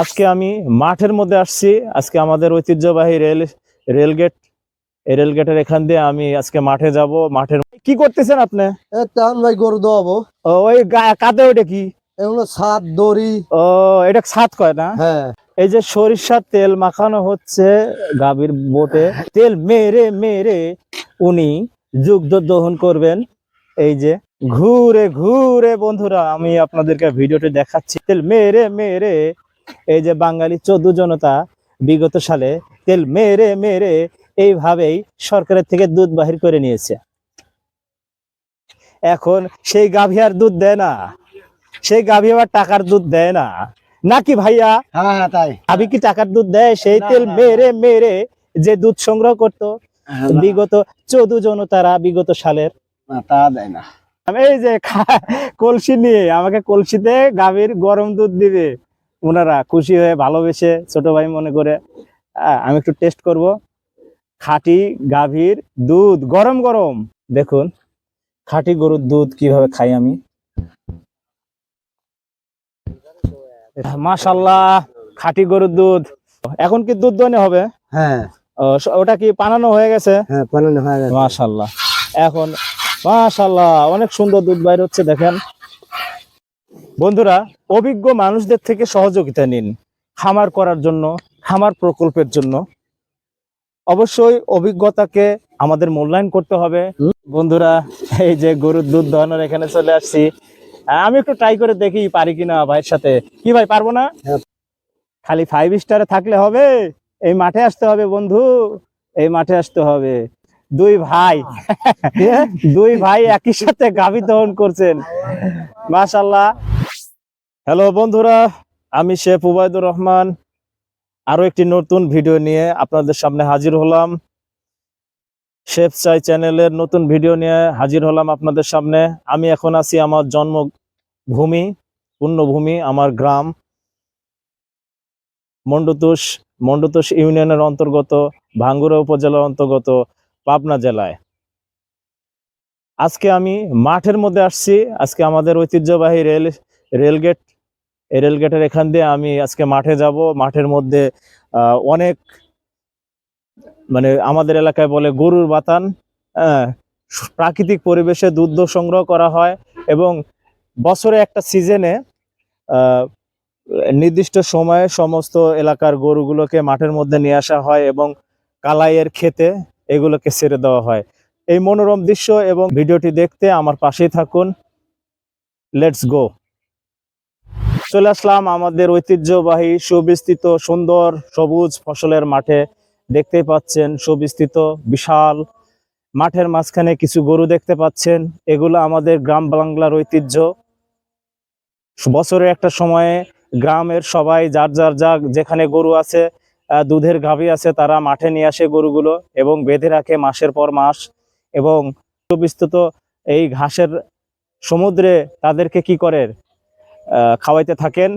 আজকে আমি মাঠের মধ্যে আসছি। আজকে আমাদের ঐতিহ্যবাহী রেল রেলগেট এই রেলগেটের এখান দিয়ে আমি আজকে মাঠে যাব। মাঠের কি করতেছেন আপনি? ভাই গরু দোয়াবো। ও, ওই কাঁধে ওইটা কি? এগুলো সাত দড়ি। ও এটা ছাদ কয় না? হ্যাঁ। এই যে সরিষার তেল মাখানো হচ্ছে গাভীর বোটে। তেল মেরে মেরে উনি যুগ্ধ দহন করবেন। এই যে ঘুরে ঘুরে বন্ধুরা আমি আপনাদেরকে ভিডিওটি দেখাচ্ছি। তেল মেরে মেরে এই যে বাঙালি চোদ্দ জনতা বিগত সালে তেল মেরে মেরে এইভাবেই সরকারের থেকে দুধ বাহির করে নিয়েছে। এখন সেই গাভী আর দুধ দেয় না। সেই গাভী আবার টাকার দুধ দেয় না। নাকি ভাইয়া? হ্যাঁ হ্যাঁ তাই। আবি কি টাকার দুধ দেয়? সেই তেল মেরে মেরে যে দুধ সংগ্রহ করত বিগত চৌদ্দ জনতারা বিগত সালের। তা দেয় না। আমি এই যে কলসি নিয়ে আমাকে কলসিতে গাভীর গরম দুধ দিবে। ওনারা খুশি হয়ে ভালোবেসে ছোট ভাই মনে করে আহ, আমি একটু টেস্ট করব। খাঁটি গাভীর দুধ গরম গরম। দেখুন খাঁটি গরুর দুধ কীভাবে খাই আমি। মাশাল্লাহ খাঁটি গরুর দুধ। এখন কি দুধ দনে হবে? হ্যাঁ। ওটা কি পানানো হয়ে গেছে? হ্যাঁ পানানো হয়ে গেছে। মাশাল্লাহ এখন মাশাল্লাহ অনেক সুন্দর দুধ বাইর হচ্ছে দেখেন। বন্ধুরা অভিজ্ঞ মানুষদের থেকে সহযোগিতা নিন। খামার করার জন্য খামার প্রকল্পের জন্য। অবশ্যই অভিজ্ঞতাকে আমাদের মূল্যায়ন করতে হবে। বন্ধুরা এই যে গরুর দুধ দহনের এখানে চলে আসছি। আমি একটু ট্রাই করে দেখি পারি কিনা ভাইয়ের সাথে। কি ভাই পারব না। খালি ফাইভ স্টারে থাকলে হবে। এই মাঠে আসতে হবে বন্ধু। এই মাঠে আসতে হবে। দুই ভাই। দুই ভাই একই সাথে গাভী দহন করছেন। মাশাল্লাহ হ্যালো বন্ধুরা, আমি শেফ উবায়দুর রহমান। আরও একটি নতুন ভিডিও নিয়ে আপনাদের সামনে হাজির হলাম। শেফ চাই চ্যানেলের নতুন ভিডিও নিয়ে হাজির হলাম আপনাদের সামনে। আমি এখন আছি আমার জন্মভূমি পুণ্যভূমি আমার গ্রাম মন্ডুতুষ মন্ডুতুষ ইউনিয়নের অন্তর্গত, ভাঙ্গুরা উপজেলার অন্তর্গত, পাবনা জেলায়। আজকে আমি মাঠের মধ্যে আসছি। আজকে আমাদের ঐতিহ্যবাহী রেল রেলগেট এই রেলগেটের এখান দিয়ে আমি আজকে মাঠে যাব। মাঠের মধ্যে অনেক মানে আমাদের এলাকায় বলে গরুর বাতান হ্যাঁ, প্রাকৃতিক পরিবেশে দুধ সংগ্রহ করা হয় এবং বছরে একটা সিজনে নির্দিষ্ট সময়ে সমস্ত এলাকার গরুগুলোকে মাঠের মধ্যে নিয়ে আসা হয় এবং কালাইয়ের খেতে এগুলোকে ছেড়ে দেওয়া হয়। এই মনোরম দৃশ্য এবং ভিডিওটি দেখতে আমার পাশেই থাকুন। লেটস গো চলে আসলাম আমাদের ঐতিহ্যবাহী সুবিস্তৃত সুন্দর সবুজ ফসলের মাঠে। দেখতেই পাচ্ছেন সুবিস্তৃত বিশাল মাঠের মাঝখানে কিছু গরু দেখতে পাচ্ছেন। এগুলো আমাদের গ্রাম বাংলার ঐতিহ্য। বছরের একটা সময়ে গ্রামের সবাই যার যার যা যেখানে গরু আছে দুধের গাভী আছে, তারা মাঠে নিয়ে আসে গরুগুলো এবং বেঁধে রাখে মাসের পর মাস এবং সুবিস্তৃত এই ঘাসের সমুদ্রে তাদেরকে কি করে খাওয়াইতে থাকেন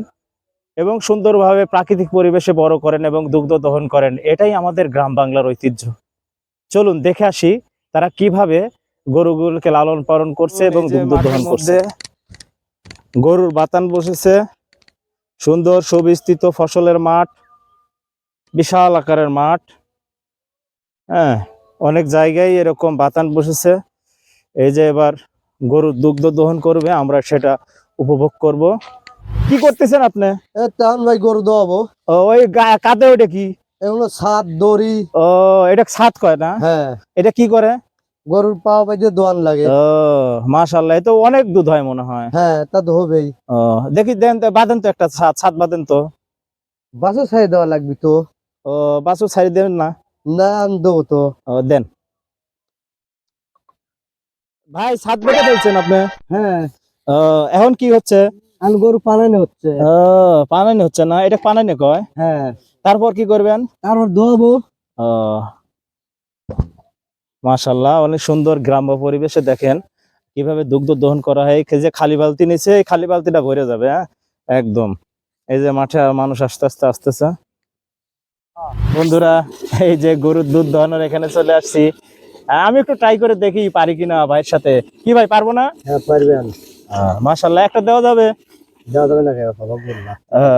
এবং সুন্দরভাবে প্রাকৃতিক পরিবেশে বড় করেন এবং দুগ্ধ দহন করেন এটাই আমাদের গ্রাম বাংলার ঐতিহ্য। চলুন দেখে আসি তারা কীভাবে গরুগুলোকে লালন পালন করছে এবং দুগ্ধ দহন করছে। গরুর বাতান বসেছে সুন্দর সুবিস্তৃত ফসলের মাঠ বিশাল আকারের মাঠ। হ্যাঁ অনেক জায়গায় এরকম বাতান বসেছে। এই যে এবার গরুর দুগ্ধ দহন করবে আমরা সেটা উপভোগ করব। কি করতেছেন আপনি? এ তাহলে ভাই গরু দোয়াবো। ওই কাঁধে ওইটা কি? এগুলো সাত দড়ি। ও এটা ছাদ কয় না? হ্যাঁ। এটা কি করে? গরুর পা বাইতে দোয়ান লাগে। ও তো অনেক দুধ হয় মনে হয়। হ্যাঁ তা তো হবেই। ও দেখি দেন তো বাঁধেন তো একটা ছাদ ছাদ বাঁধেন তো। বাসও ছাই দেওয়া লাগবে তো। ও বাসু ছাড়ি দেবেন না? না আমি দেবো তো। ও দেন। ভাই ছাদ বেঁধে ফেলছেন আপনি? হ্যাঁ। এখন কি হচ্ছে? গরু পালানো হচ্ছে। পানানি হচ্ছে না এটা পানানি কয়? হ্যাঁ। তারপর কি করবেন? তারপর দোয়াবো মাশাল্লাহ অনেক সুন্দর গ্রাম্য পরিবেশে দেখেন কীভাবে দুগ্ধ দহন করা হয়। যে খালি বালতি নিচে এই খালি বালতিটা ভরে যাবে হ্যাঁ? একদম। এই যে মাঠে মানুষ আস্তে আস্তে আসতেছে। বন্ধুরা এই যে গরুর দুধ দহনের এখানে চলে আসছি। আমি একটু ট্রাই করে দেখি পারি কিনা ভাইয়ের সাথে। কি ভাই পারব না? হ্যাঁ পারবেন। মাশাল্লাহ একটা দেওয়া যাবে? দেওয়া যাবে না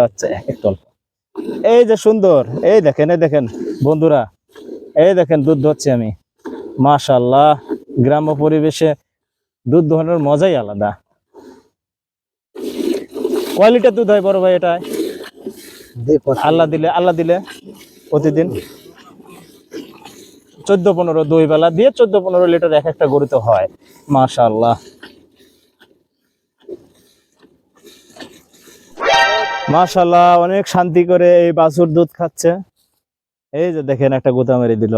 আচ্ছা একটু অল্প এই যে সুন্দর এই দেখেন এই দেখেন বন্ধুরা এই দেখেন দুধ ধরছি আমি। মাশাল্লাহ গ্রাম্য পরিবেশে দুধ দোহানোর মজাই আলাদা। কয় লিটার দুধ হয় বড় ভাই এটা? আল্লাহ দিলে আল্লাহ দিলে প্রতিদিন। চোদ্দ পনেরো দুই বেলা দিয়ে চোদ্দ পনেরো লিটার এক একটা গরুতে হয়। মাশাল্লাহ মাশাল্লাহ অনেক শান্তি করে এই বাছুর দুধ খাচ্ছে। এই যে দেখেন একটা গোতা মেরে দিল।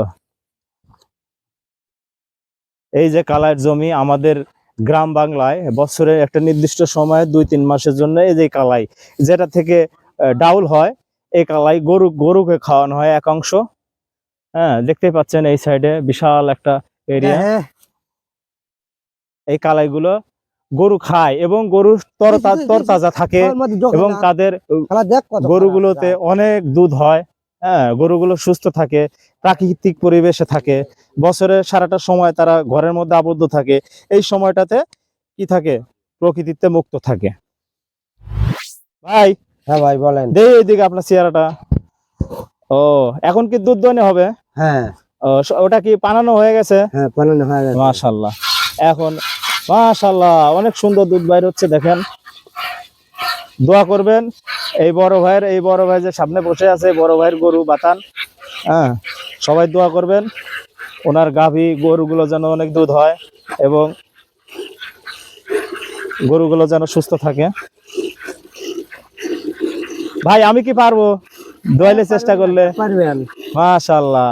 এই যে কালার জমি আমাদের গ্রাম বাংলায় বছরে একটা নির্দিষ্ট সময়ে দুই তিন মাসের জন্য এই যে কালাই যেটা থেকে ডাউল হয় এই কালাই গরু গরুকে খাওয়ানো হয় এক অংশ। হ্যাঁ দেখতে পাচ্ছেন এই সাইডে বিশাল একটা এরিয়া হ্যাঁ। এই কালাইগুলো গরু খায় এবং গরু তরতা তরতাজা থাকে এবং তাদের গরুগুলোতে অনেক দুধ হয় হ্যাঁ গরুগুলো সুস্থ থাকে প্রাকৃতিক পরিবেশে থাকে। বছরের সারাটা সময় তারা ঘরের মধ্যে আবদ্ধ থাকে এই সময়টাতে কি থাকে? প্রকৃতিতে মুক্ত থাকে। ভাই হ্যাঁ ভাই বলেন। দেই এইদিকে আপনার চেহারাটা। ও এখন কি দুধ দোয়ানো হবে? হ্যাঁ। ওটা কি পানানো হয়ে গেছে? হ্যাঁ পালন হয়ে গেছে। মাশাল্লাহ। এখন মাশাল্লাহ অনেক সুন্দর দুধ বাইর হচ্ছে দেখেন। দোয়া করবেন এই বড় ভাইয়ের এই বড় ভাই যে সামনে বসে আছে বড় ভাইয়ের গরু বাতান হ্যাঁ সবাই দোয়া করবেন ওনার গাভী গরুগুলো যেন অনেক দুধ হয় এবং গরুগুলো যেন সুস্থ থাকে। ভাই আমি কি পারব? দোয়াইলে চেষ্টা করলে। মাশাল্লাহ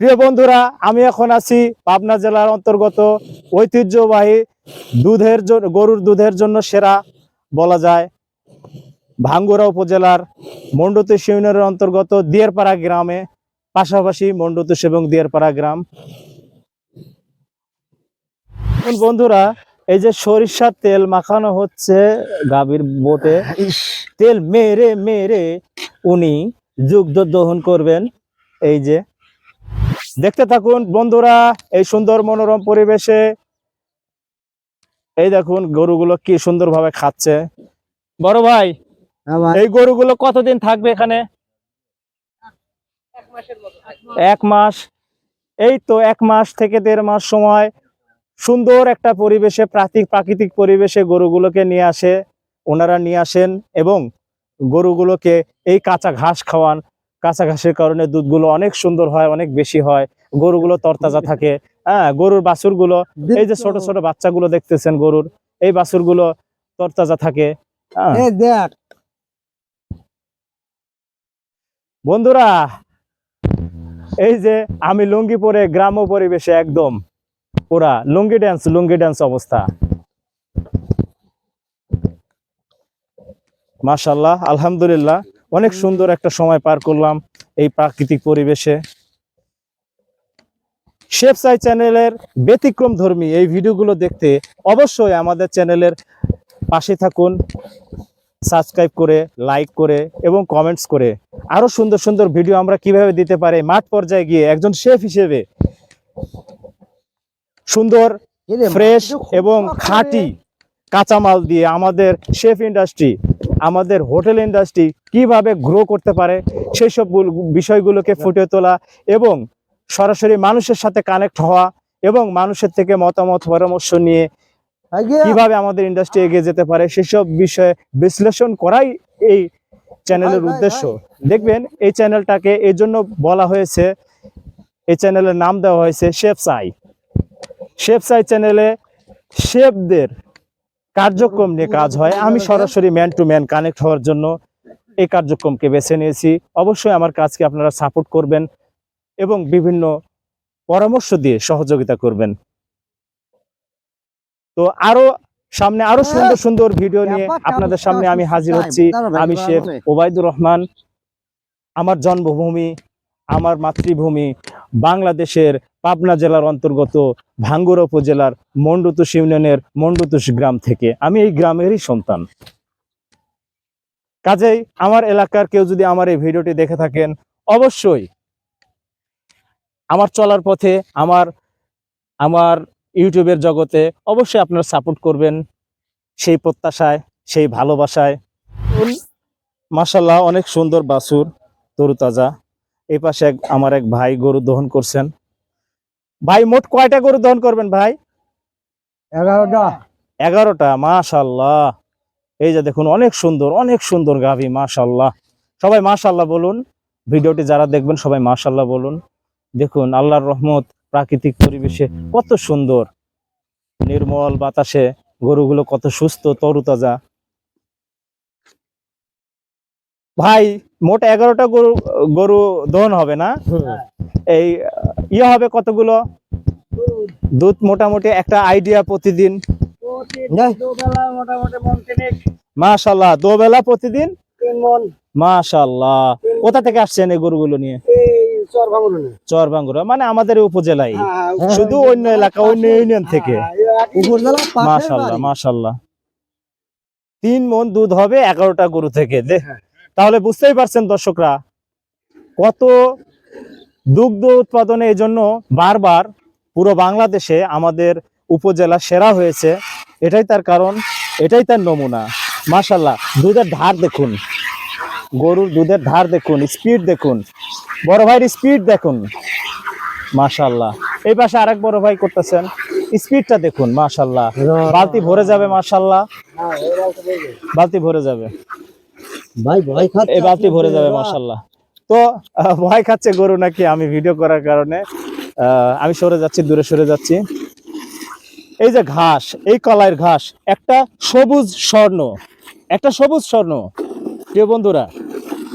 প্রিয় বন্ধুরা আমি এখন আছি পাবনা জেলার অন্তর্গত ঐতিহ্যবাহী দুধের জন্য গরুর দুধের জন্য সেরা বলা যায় ভাঙ্গুরা উপজেলার মন্ডুতুষ ইউনিয়নের অন্তর্গত দিয়ারপাড়া গ্রামে পাশাপাশি মন্ডুতুষ এবং দিয়ারপাড়া গ্রাম। বন্ধুরা এই যে সরিষার তেল মাখানো হচ্ছে গাভীর বোটে তেল মেরে মেরে উনি যুগ্ধ দহন করবেন এই যে দেখতে থাকুন বন্ধুরা এই সুন্দর মনোরম পরিবেশে। এই দেখুন গরুগুলো কি সুন্দরভাবে খাচ্ছে। বড় ভাই হ্যাঁ ভাই। এই গরুগুলো কতদিন থাকবে এখানে? এক মাস। এই তো এক মাস থেকে দেড় মাস সময়। সুন্দর একটা পরিবেশে প্রাকৃতিক প্রাকৃতিক পরিবেশে গরুগুলোকে নিয়ে আসে ওনারা নিয়ে আসেন এবং গরুগুলোকে এই কাঁচা ঘাস খাওয়ান। কাঁচা ঘাসের কারণে দুধগুলো অনেক সুন্দর হয় অনেক বেশি হয়। গরুগুলো তরতাজা থাকে। হ্যাঁ গরুর বাছুরগুলো এই যে ছোট ছোট বাচ্চাগুলো দেখতেছেন গরুর এই বাছুরগুলো তরতাজা থাকে। হ্যাঁ। বন্ধুরা এই যে আমি লুঙ্গি পরে গ্রাম্য পরিবেশে একদম পুরা লুঙ্গি ড্যান্স লুঙ্গি ড্যান্স অবস্থা। মাশাল্লাহ আলহামদুলিল্লাহ। অনেক সুন্দর একটা সময় পার করলাম এই প্রাকৃতিক পরিবেশে। শেফ সাই চ্যানেলের ব্যতিক্রম ধর্মী এই ভিডিওগুলো দেখতে অবশ্যই আমাদের চ্যানেলের পাশে থাকুন সাবস্ক্রাইব করে লাইক করে এবং কমেন্টস করে। আরও সুন্দর সুন্দর ভিডিও আমরা কীভাবে দিতে পারি মাঠ পর্যায়ে গিয়ে একজন শেফ হিসেবে। সুন্দর ফ্রেশ এবং খাঁটি কাঁচামাল দিয়ে আমাদের শেফ ইন্ডাস্ট্রি আমাদের হোটেল ইন্ডাস্ট্রি কীভাবে গ্রো করতে পারে সেই সব বিষয়গুলোকে ফুটিয়ে তোলা এবং সরাসরি মানুষের সাথে কানেক্ট হওয়া এবং মানুষের থেকে মতামত পরামর্শ নিয়ে কীভাবে আমাদের ইন্ডাস্ট্রি এগিয়ে যেতে পারে সেসব বিষয়ে বিশ্লেষণ করাই এই চ্যানেলের উদ্দেশ্য। দেখবেন এই চ্যানেলটাকে এই জন্য বলা হয়েছে এই চ্যানেলের নাম দেওয়া হয়েছে শেফ সাই শেফ সাই চ্যানেলে শেফদের কার্যক্রম নিয়ে কাজ হয়। আমি সরাসরি ম্যান টু ম্যান কানেক্ট হওয়ার জন্য এই কার্যক্রমকে বেছে নিয়েছি। অবশ্যই আমার কাজকে আপনারা সাপোর্ট করবেন এবং বিভিন্ন পরামর্শ দিয়ে সহযোগিতা করবেন। তো আরও সামনে আরও সুন্দর সুন্দর ভিডিও নিয়ে আপনাদের সামনে আমি হাজির হচ্ছি। আমি শেখ ওবায়দুর রহমান আমার জন্মভূমি আমার মাতৃভূমি বাংলাদেশের পাবনা জেলার অন্তর্গত ভাঙ্গুরা উপজেলার মন্ডুতুষ ইউনিয়নের মন্ডুতুষ গ্রাম থেকে। আমি এই গ্রামেরই সন্তান। কাজেই আমার এলাকার কেউ যদি আমার এই ভিডিওটি দেখে থাকেন, অবশ্যই আমার চলার পথে, আমার আমার ইউটিউবের জগতে অবশ্যই আপনারা সাপোর্ট করবেন সেই প্রত্যাশায়, সেই ভালোবাসায়। মাসাল্লাহ অনেক সুন্দর বাসুর তরুতাজা। এই পাশে আমার এক ভাই গরু দহন করছেন। ভাই মোট কয়টা গরু দহন করবেন ভাই? এগারোটা। এগারোটা মাশাল্লাহ এই যে দেখুন অনেক সুন্দর অনেক সুন্দর গাভী মাশাল্লাহ সবাই মাশাল্লাহ বলুন। ভিডিওটি যারা দেখবেন সবাই মাশাল্লাহ বলুন। দেখুন আল্লাহর রহমত প্রাকৃতিক পরিবেশে কত সুন্দর। নির্মল বাতাসে গরুগুলো কত সুস্থ তরুতাজা। ভাই মোট এগারোটা গরু গরু দহন হবে না? এই ইয়ে হবে কতগুলো? দুধ মোটামুটি একটা আইডিয়া প্রতিদিন। মাশাল্লাহ দোবেলা প্রতিদিন? মাশাল্লাহ কোথা থেকে আসছেন এই গরুগুলো নিয়ে? চরবাঙ্গুরা মানে আমাদের উপজেলায়। শুধু অন্য এলাকা অন্য ইউনিয়ন থেকে। মাশাল্লাহ মাশাল্লাহ তিন মন দুধ হবে এগারোটা গরু থেকে তাহলে বুঝতেই পারছেন দর্শকরা কত দুগ্ধ উৎপাদনে এই জন্য বারবার পুরো বাংলাদেশে আমাদের উপজেলা সেরা হয়েছে। এটাই তার কারণ এটাই তার নমুনা। মাশাল্লাহ দুধের ধার দেখুন। গরুর দুধের ধার দেখুন স্পিড দেখুন। বড় ভাইয়ের স্পিড দেখুন। মাশাল্লাহ এই পাশে আরেক বড় ভাই করতেছেন স্পিডটা দেখুন মাশাল্লাহ বালতি ভরে যাবে মাশাল্লাহ বালতি ভরে যাবে। ভাই ভয় এই বালতি ভরে যাবে। মাশাল্লাহ তো ভয় খাচ্ছে গরু নাকি আমি ভিডিও করার কারণে। আমি সরে যাচ্ছি দূরে সরে যাচ্ছি। এই যে ঘাস এই কলাইয়ের ঘাস একটা সবুজ স্বর্ণ একটা সবুজ স্বর্ণ। প্রিয় বন্ধুরা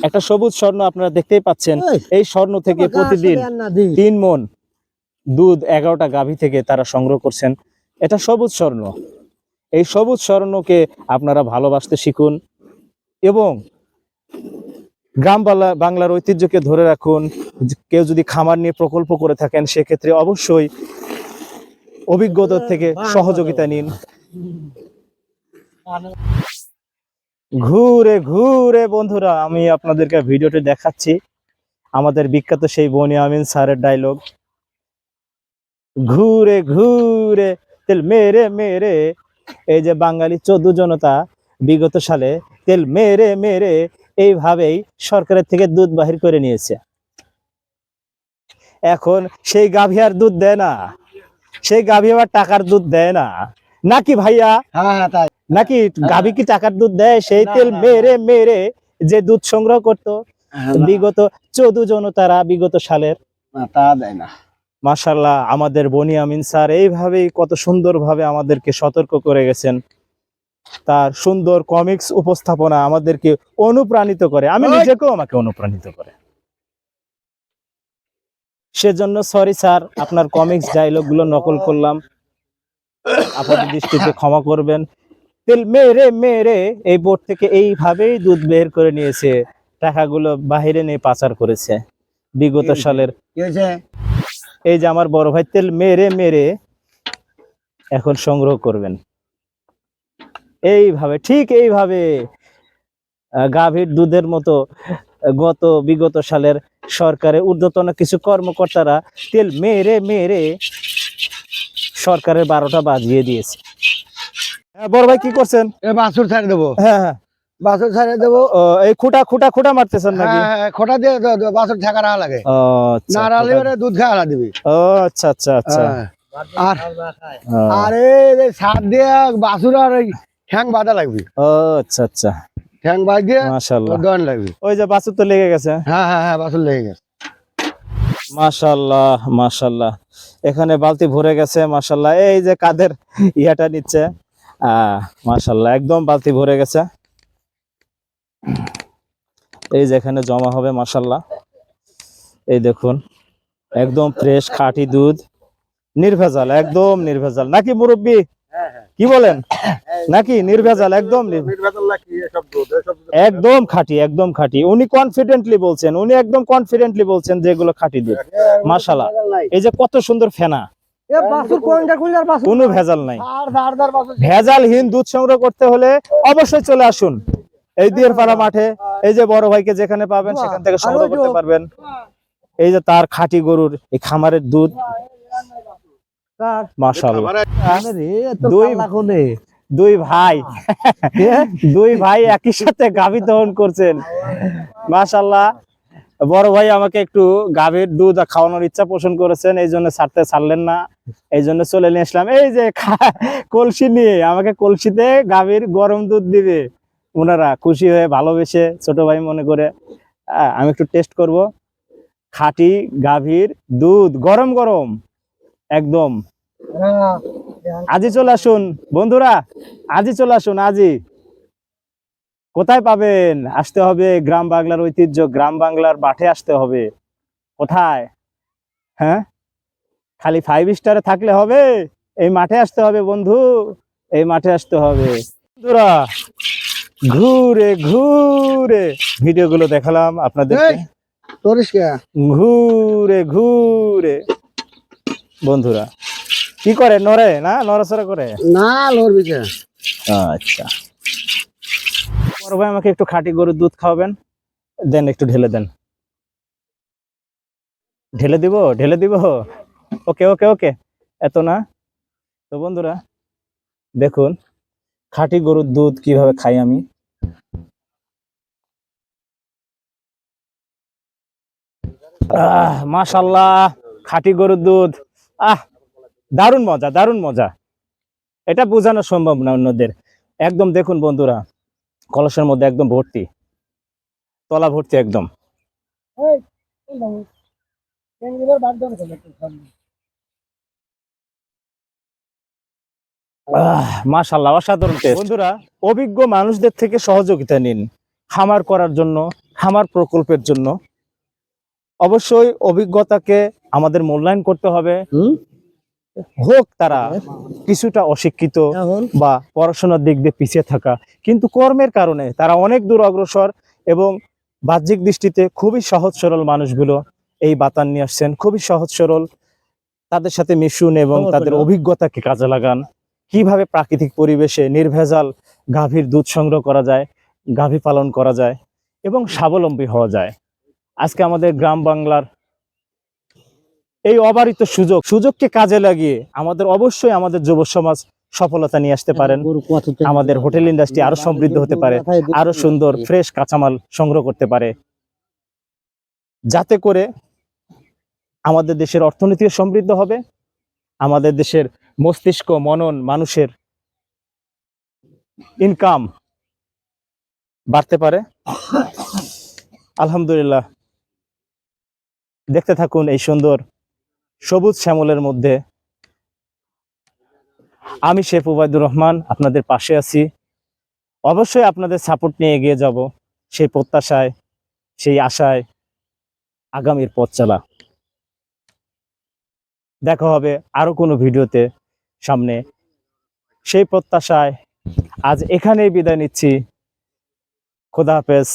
একটা সবুজ স্বর্ণ আপনারা দেখতেই পাচ্ছেন। এই, স্বর্ণ থেকে প্রতিদিন। তিন মন দুধ এগারোটা গাভী থেকে তারা সংগ্রহ করছেন। এটা সবুজ স্বর্ণ। এই সবুজ স্বর্ণকে আপনারা ভালোবাসতে শিখুন এবং গ্রাম বাংলা- বাংলার ঐতিহ্যকে ধরে রাখুন। কেউ যদি খামার নিয়ে প্রকল্প করে থাকেন, সেক্ষেত্রে অবশ্যই অভিজ্ঞতা থেকে সহযোগিতা নিন। ঘুরে ঘুরে বন্ধুরা, আমি আপনাদেরকে ভিডিওটি দেখাচ্ছি। আমাদের বিখ্যাত সেই বনি আমিন স্যারের ডায়লগ ঘুরে ঘুরে, তেল মেরে মেরে, এই যে বাঙালি চোদ্দ জনতা বিগত সালে তেল মেরে মেরে এইভাবেই সরকারের থেকে দুধ বাহির করে নিয়েছে। এখন সেই গাভী আর দুধ দেয় না। সেই গাভী আবার টাকার দুধ দেয় না। নাকি ভাইয়া? হ্যাঁ হ্যাঁ নাকি গাভী কি টাকার দুধ দেয়? সেই তেল মেরে মেরে যে দুধ সংগ্রহ করত হ্যাঁ, বিগত চৌদ্দ জনতারা বিগত সালের। তা দেয় না। মাশাল্লাহ আমাদের বনি আমিন স্যার এইভাবেই কত সুন্দরভাবে আমাদেরকে সতর্ক করে গেছেন। তার সুন্দর কমিক্স উপস্থাপনা আমাদেরকে অনুপ্রাণিত করে। আমি নিজেকেও আমাকে অনুপ্রাণিত করে। সেজন্য সরি স্যার আপনার কমিক্স ডায়লগগুলো নকল করলাম। আপনাদের দৃষ্টিতে ক্ষমা করবেন। তেল মেরে মেরে এই বোর্ড থেকে এইভাবেই দুধ বের করে নিয়েছে। টাকাগুলো বাহিরে নিয়ে পাচার করেছে বিগত সালের। এই যে আমার বড় ভাই তেল মেরে মেরে এখন সংগ্রহ করবেন। এইভাবে ঠিক এইভাবে গাভীর দুধের মতো গত বিগত সালের সরকারের ঊর্ধ্বতন কিছু কর্মকর্তারা তেল মেরে মেরে সরকারের বারোটা বাজিয়ে দিয়েছে। হ্যাঁ, বড় ভাই কি করছেন? এ বাছুর ছাড়ে দেবো। হ্যাঁ হ্যাঁ। বাছুর ছাড়ে দেবো। এই খুঁটা খুঁটা খুঁটা মারতেছেন নাকি? হ্যাঁ হ্যাঁ, খোটা দিয়ে বাছুর ঠেকা রাখা লাগে। আচ্ছা না রাখলে দুধ খাওয়া আলা দিবি ও আচ্ছা আচ্ছা আচ্ছা। আর সার দিয়ে বাছুর আর ঠ্যাং বাঁধা লাগবে। ও আচ্ছা আচ্ছা। ঠ্যাং বাঁধ দিয়ে মাশাল্লাহ লাগবে। ওই যে বাছুর তো লেগে গেছে। হ্যাঁ হ্যাঁ হ্যাঁ বাছুর লেগে গেছে। মাশাল্লাহ মাশাল্লাহ এখানে বালতি ভরে গেছে মাশাল্লাহ এই যে কাদের ইয়াটা নিচ্ছে। মাশাল্লাহ একদম বালতি ভরে গেছে। এই যে এখানে জমা হবে মাশাল্লাহ এই দেখুন একদম ফ্রেশ খাঁটি দুধ। নির্ভেজাল একদম নির্ভেজাল। নাকি মুরব্বী? কি বলেন? নাকি নির্ভেজাল? একদম একদম খাঁটি একদম খাঁটি। উনি কনফিডেন্টলি বলছেন উনি একদম কনফিডেন্টলি বলছেন যে এগুলো খাঁটি দুধ। মাশাল্লাহ এই যে কত সুন্দর ফেনা। কোনো ভেজাল নাই। ভেজালহীন দুধ সংগ্রহ করতে হলে অবশ্যই চলে আসুন। এই দিয়ের পাড়া মাঠে এই যে বড় ভাইকে যেখানে পাবেন সেখান থেকে সংগ্রহ করতে পারবেন। এই যে তার খাঁটি গরুর এই খামারের দুধ তার মাশাল্লাহ আরে রে এত দুই- কালা কোনে দুই ভাই। দুই ভাই একই সাথে গাভী দহন করছেন। মাশাল্লাহ বড় ভাই আমাকে একটু গাভীর দুধ খাওয়ানোর ইচ্ছা পোষণ করেছেন এই জন্য ছাড়তে ছাড়লেন না। এই জন্য চলে নিয়ে আসলাম। এই যে কলসি নিয়ে আমাকে কলসিতে গাভীর গরম দুধ দিবে। ওনারা খুশি হয়ে ভালোবেসে ছোট ভাই মনে করে আহ, আমি একটু টেস্ট করব। খাঁটি গাভীর দুধ গরম গরম। একদম। হ্যাঁ, আজই চলে আসুন। বন্ধুরা আজই চলে আসুন আজই কোথায় পাবেন? আসতে হবে গ্রাম বাংলার ঐতিহ্য গ্রাম বাংলার মাঠে আসতে হবে। কোথায়? হ্যাঁ? খালি ফাইভ স্টারে থাকলে হবে। এই মাঠে আসতে হবে বন্ধু। এই মাঠে আসতে হবে। বন্ধুরা ঘুরে ঘুরে। ভিডিওগুলো দেখালাম কে ঘুরে ঘুরে। বন্ধুরা। কি করে নড়ে না নড়াচড়া করে? না লড়বি আচ্ছা। বড় ভাই আমাকে একটু খাঁটি গরুর দুধ খাওয়াবেন। দেন একটু ঢেলে দেন। ঢেলে দিব ঢেলে দিব? ওকে ওকে ওকে। এত না? তো বন্ধুরা দেখুন খাঁটি গরুর দুধ কীভাবে খাই আমি। আহ মাশাল্লাহ খাঁটি গরুর দুধ। আহ দারুণ মজা দারুণ মজা। এটা বোঝানো সম্ভব না অন্যদের। একদম দেখুন বন্ধুরা কলসের মধ্যে একদম ভর্তি। তলা ভর্তি একদম। মাশাল্লাহ অসাধারণ। বন্ধুরা অভিজ্ঞ মানুষদের থেকে সহযোগিতা নিন। খামার করার জন্য খামার প্রকল্পের জন্য। অবশ্যই অভিজ্ঞতাকে আমাদের মূল্যায়ন করতে হবে। হোক তারা কিছুটা অশিক্ষিত বা পড়াশোনার দিক দিয়ে পিছিয়ে থাকা। কিন্তু কর্মের কারণে তারা অনেক দূর অগ্রসর এবং বাহ্যিক দৃষ্টিতে খুবই সহজ সরল মানুষগুলো এই বাতান নিয়ে আসছেন। খুবই সহজ সরল। তাদের সাথে মিশুন এবং তাদের অভিজ্ঞতাকে কাজে লাগান। কীভাবে প্রাকৃতিক পরিবেশে নির্ভেজাল গাভীর দুধ সংগ্রহ করা যায় গাভী পালন করা যায় এবং স্বাবলম্বী হওয়া যায়। আজকে আমাদের গ্রাম বাংলার এই অবারিত সুযোগ সুযোগকে কাজে লাগিয়ে আমাদের অবশ্যই আমাদের যুব সমাজ সফলতা নিয়ে আসতে পারেন। আমাদের হোটেল ইন্ডাস্ট্রি আরও সমৃদ্ধ হতে পারে আরও সুন্দর ফ্রেশ কাঁচামাল সংগ্রহ করতে পারে। যাতে করে আমাদের দেশের অর্থনীতিও সমৃদ্ধ হবে আমাদের দেশের মস্তিষ্ক মনন মানুষের ইনকাম বাড়তে পারে। আলহামদুলিল্লাহ। দেখতে থাকুন এই সুন্দর সবুজ শ্যামলের মধ্যে আমি শেফ উবায়দুর রহমান, আপনাদের পাশে আছি। অবশ্যই আপনাদের সাপোর্ট নিয়ে এগিয়ে যাব সেই প্রত্যাশায়, সেই আশায় আগামীর পথ চালা। দেখা হবে আরও কোনো ভিডিওতে সামনে। সেই প্রত্যাশায় আজ এখানেই বিদায় নিচ্ছি। খোদা হাফেজ।